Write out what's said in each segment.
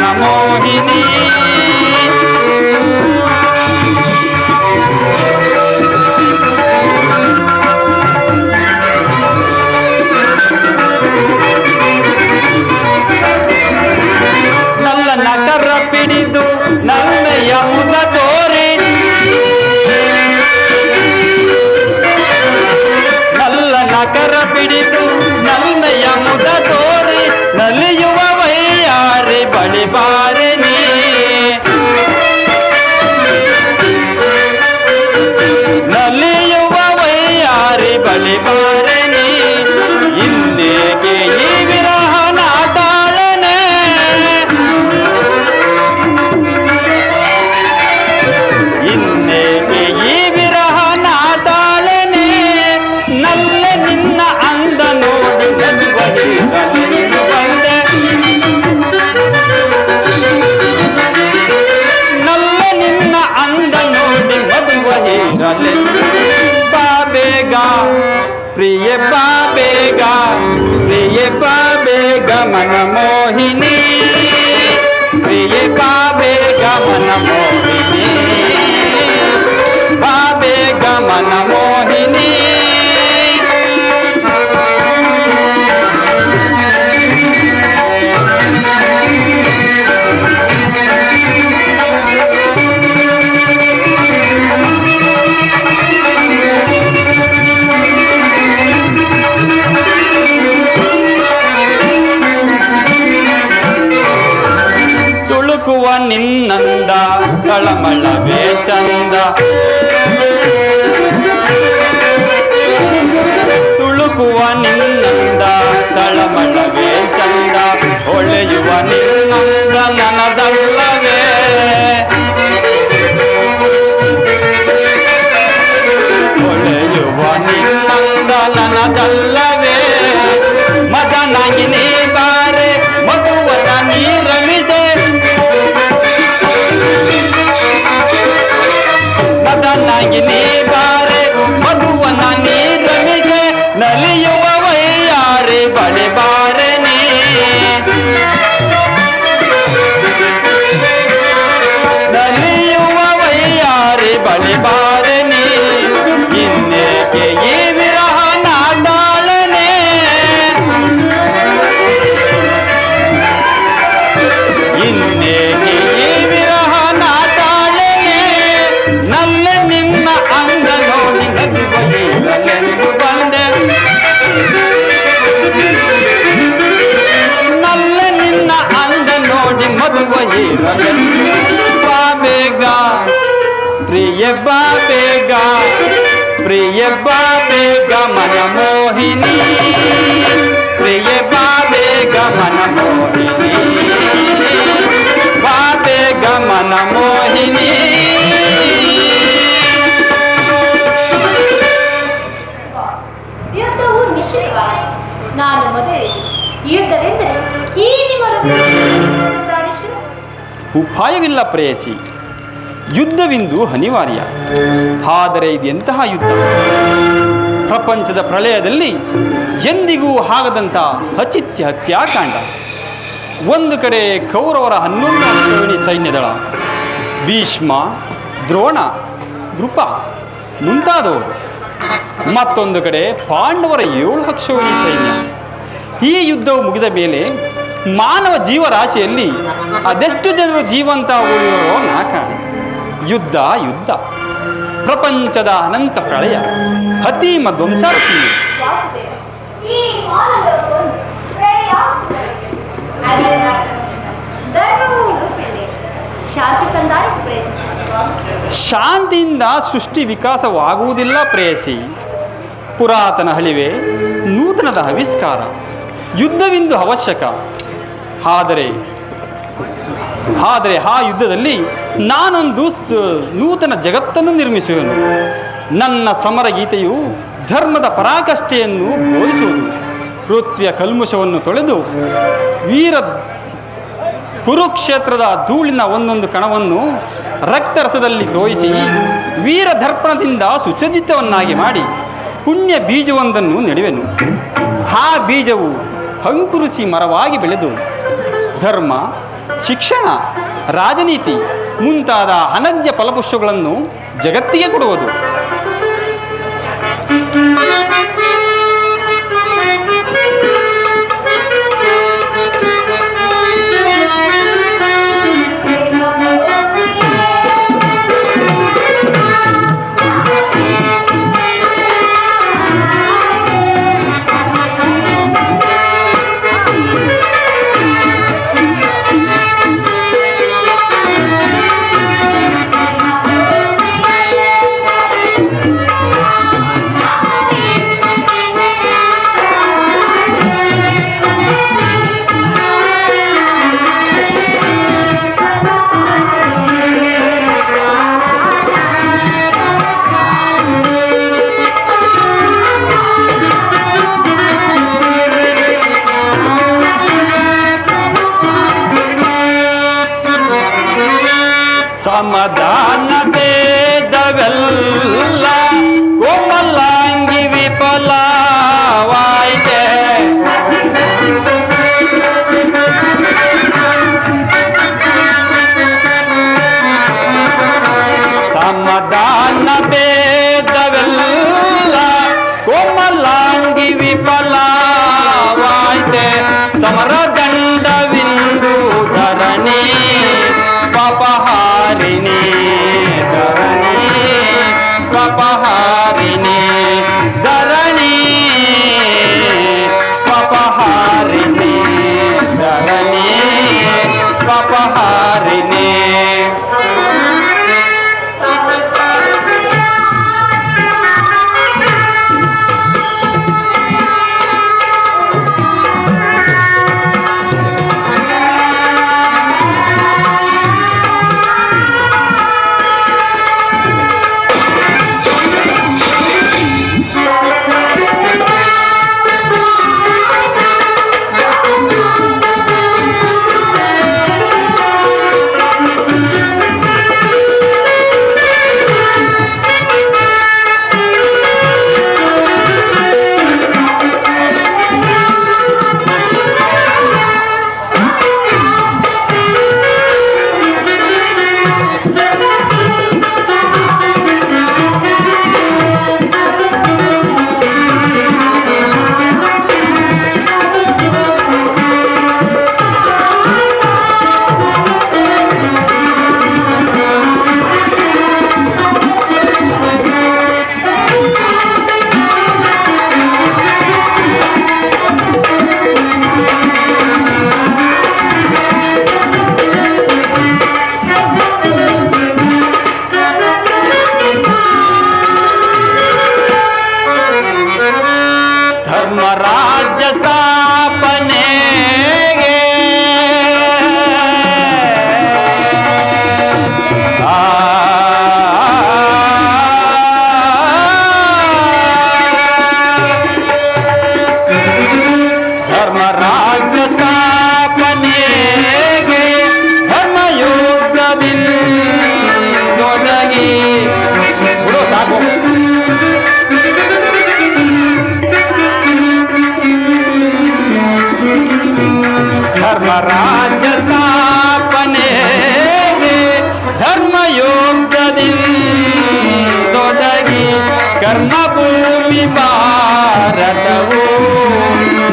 Ramohini. Ramohini. గమనమోహిని. ప్రియ బాబే గమనమోహిని. బాబే గమనమోహిని ನಿನ್ನಂದ ಮಗನಾಗಿ ನೀ ಬಾರೆ ಮಗುವನ ನೀ ರಮಿಸೆ. ಮಗನಾಗಿ ನೀ ಪ್ರಿಯ ಬಾ ಬೇಗ ಮನ ಮೋಹಿನಿ. ಪ್ರಿಯ ಬಾ ಬೇಗ ಮನ ಮೋಹಿನಿ. ಬಾ ಬೇಗ ಮನ ಮೋಹಿನಿ. ಯುದ್ಧವು ನಿಶ್ಚಿತವಾಗಿದೆ ನಾನು ಮದುವೆ ಯುದ್ಧವೆಂದರೆ ಈ ನಿಮ್ಮ ಹೃದಯ ಉಪಾಯವಿಲ್ಲ ಪ್ರೇಯಸಿ. ಯುದ್ಧವಿಂದು ಅನಿವಾರ್ಯ ಆದರೆ ಇದು ಎಂತಹ ಯುದ್ಧ? ಪ್ರಪಂಚದ ಪ್ರಳಯದಲ್ಲಿ ಎಂದಿಗೂ ಆಗದಂಥ ಅಚಿತ್ಯ ಹತ್ಯಾಕಾಂಡ. ಒಂದು ಕಡೆ ಕೌರವರ ಹನ್ನೊಂದು ಅಕ್ಷೋಹಿಣಿ ಸೈನ್ಯದಳ, ಭೀಷ್ಮ, ದ್ರೋಣ ದೃಪ ಮುಂತಾದವರು. ಮತ್ತೊಂದು ಕಡೆ ಪಾಂಡವರ ಏಳು ಅಕ್ಷೋಹಿಣಿ ಸೈನ್ಯ. ಈ ಯುದ್ಧವು ಮುಗಿದ ಮೇಲೆ ಮಾನವ ಜೀವರಾಶಿಯಲ್ಲಿ ಅದೆಷ್ಟು ಜನರು ಜೀವಂತ ಉಳಿಯೋರೋ ನಾ ಯುದ್ಧ ಯುದ್ಧ. ಪ್ರಪಂಚದ ಅನಂತ ಪ್ರಳಯ. ಹತೀಮ ಮಧ್ವಂಸ ಶಾಂತಿಯಿಂದ ಸೃಷ್ಟಿ ವಿಕಾಸವಾಗುವುದಿಲ್ಲ ಪ್ರೇಯಸಿ. ಪುರಾತನ ಹಳಿವೆ, ನೂತನದ ಆವಿಷ್ಕಾರ. ಯುದ್ಧವಿಂದು ಅವಶ್ಯಕ. ಆದರೆ ಆದರೆ ಆ ಯುದ್ಧದಲ್ಲಿ ನಾನೊಂದು ನೂತನ ಜಗತ್ತನ್ನು ನಿರ್ಮಿಸುವೆನು. ನನ್ನ ಸಮರ ಗೀತೆಯು ಧರ್ಮದ ಪರಾಕಷ್ಠೆಯನ್ನು ಬೋಧಿಸುವುದು. ಪೃಥ್ವಿಯ ಕಲ್ಮುಷವನ್ನು ತೊಳೆದು ವೀರ ಕುರುಕ್ಷೇತ್ರದ ಧೂಳಿನ ಒಂದೊಂದು ಕಣವನ್ನು ರಕ್ತರಸದಲ್ಲಿ ತೋಯಿಸಿ ವೀರ ದರ್ಪಣದಿಂದ ಸುಸಜ್ಜಿತವನ್ನಾಗಿ ಮಾಡಿ ಪುಣ್ಯ ಬೀಜವೊಂದನ್ನು ನೆಡುವೆನು. ಆ ಬೀಜವು ಅಂಕುರಿಸಿ ಮರವಾಗಿ ಬೆಳೆದು ಧರ್ಮ, ಶಿಕ್ಷಣ, ರಾಜನೀತಿ ಮುಂತಾದ ಅನನ್ಯ ಫಲಪುಷ್ಪಗಳನ್ನು ಜಗತ್ತಿಗೆ ಕೊಡುವುದು.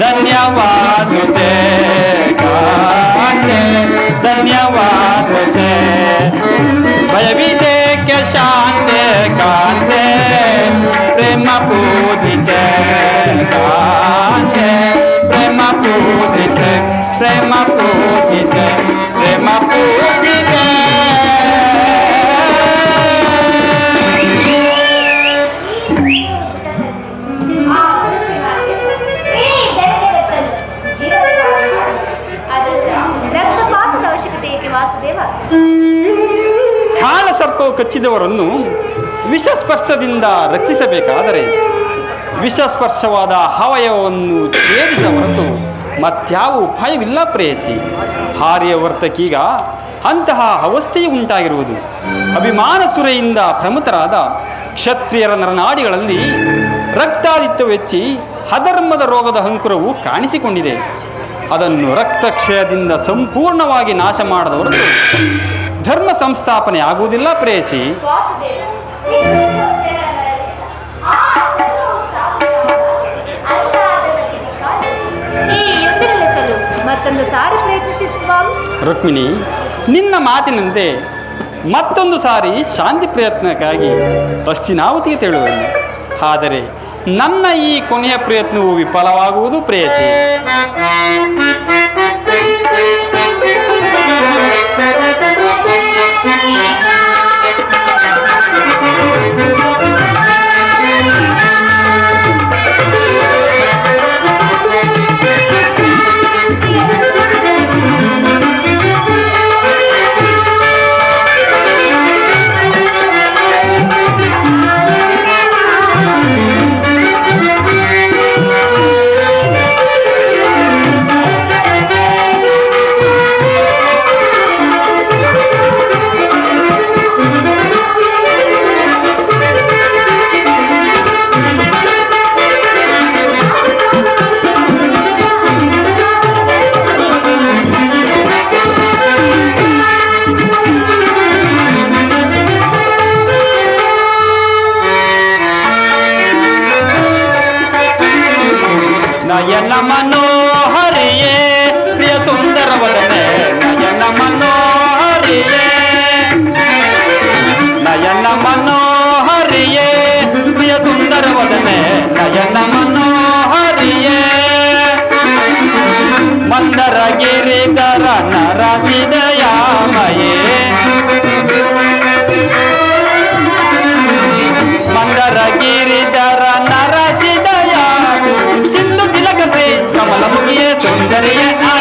धन्यवाद से गाते धन्यवाद से भयभीते के शांत गाते प्रेम पूजित गाते प्रेम पूजित प्रेम पूजित प्रेम पूजित ಕಾಲಸರ್ಪವು ಕಚ್ಚಿದವರನ್ನು ವಿಷಸ್ಪರ್ಶದಿಂದ ರಕ್ಷಿಸಬೇಕಾದರೆ ವಿಷಸ್ಪರ್ಶವಾದ ಅವಯವವನ್ನು ಛೇದಿಸ ಹೊರತು ಮತ್ಯಾವ ಉಪಾಯವಿಲ್ಲ ಪ್ರೇಯಸಿ. ಹಾರ್ಯವರ್ತಕೀಗ ಅಂತಹ ಅವಸ್ಥೆಯು ಉಂಟಾಗಿರುವುದು. ಅಭಿಮಾನ ಸುರೆಯಿಂದ ಪ್ರಮುಖರಾದ ಕ್ಷತ್ರಿಯರ ನರನಾಡಿಗಳಲ್ಲಿ ರಕ್ತಾದಿತ್ಯ ಹೆಚ್ಚಿ ಅಧರ್ಮದ ರೋಗದ ಅಂಕುರವು ಕಾಣಿಸಿಕೊಂಡಿದೆ. ಅದನ್ನು ರಕ್ತಕ್ಷಯದಿಂದ ಸಂಪೂರ್ಣವಾಗಿ ನಾಶ ಮಾಡದ ಹೊರತು ಧರ್ಮ ಸಂಸ್ಥಾಪನೆ ಆಗುವುದಿಲ್ಲ ಪ್ರೇಯಸಿ ರುಕ್ಮಿಣಿ, ನಿನ್ನ ಮಾತಿನಂತೆ ಮತ್ತೊಂದು ಸಾರಿ ಶಾಂತಿ ಪ್ರಯತ್ನಕ್ಕಾಗಿ ಅಸ್ತಿನಾವತಿಗೆ ತೆಳುವನು ಆದರೆ ನನ್ನ ಈ ಕೊನೆಯ ಪ್ರಯತ್ನವು ವಿಫಲವಾಗುವುದು ಪ್ರೇಯಸಿ Thank you. ನಯನ ಮನೋಹರಿಯೇ ಪ್ರಿಯ ಸುಂದರ ವದನೆ ನಯನ ಮನೋಹರಿಯೇ ನಯನ ಮನೋಹರಿಯೇ ಪ್ರಿಯ ಸುಂದರ ವದನೆ ನಯನ ಮನೋಹರಿಯೇ ಮಂದರ ಗಿರಿಧರ ನರ ಹೃದಯಾಮಯೇ ಮಂದರ ಗಿರಿಧರ Hallelujah.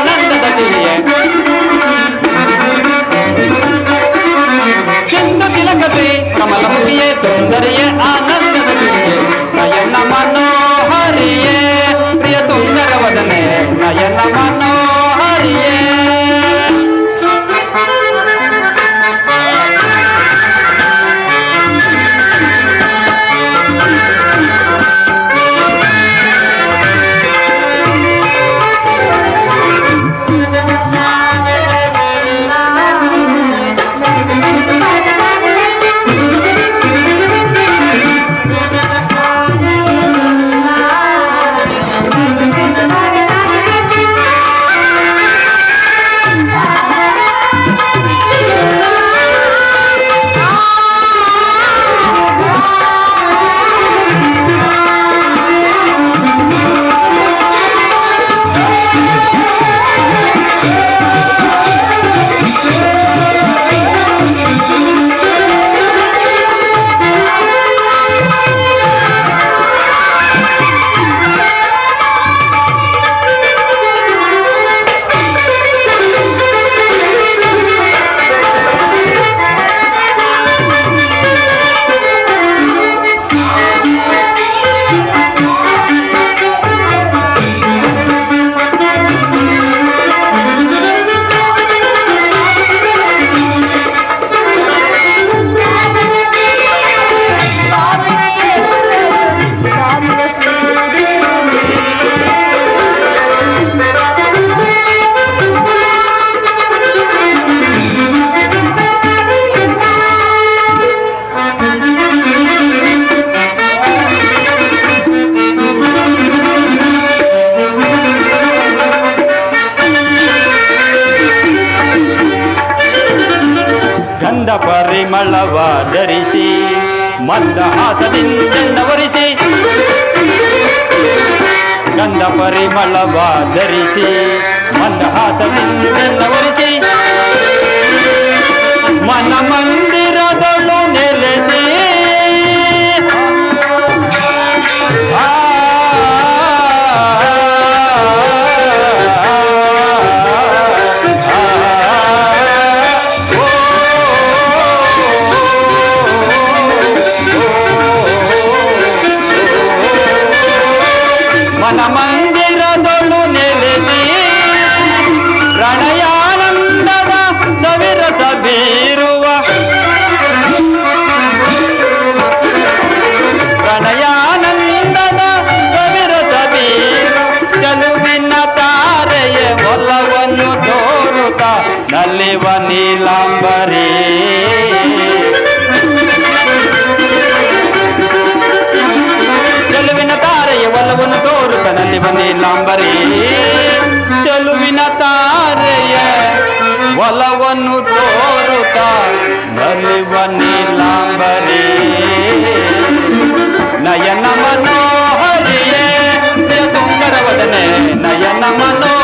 ಪರಿಮಳವ ಧರಿಸಿ ಮಂದಹಾಸದಿಂದ ನವರಿಸಿ ಗಂಧ ಪರಿಮಳವ ಧರಿಸಿ ಮಂದಹಾಸದಿಂದ ನವರಿಸಿ ಮನ ಮಂದ ಲಂಬರಿ ಚಲುವಿನ ತಾರೆಯ ಒಲವನ್ನು ತೋರುತ್ತ ನಲಿವ ನೀಲಾಂಬರಿ ನಯನ ಮನೋಹರಿಯೇ ಸುಂದರವದನೆ ನಯನ ಮನೋ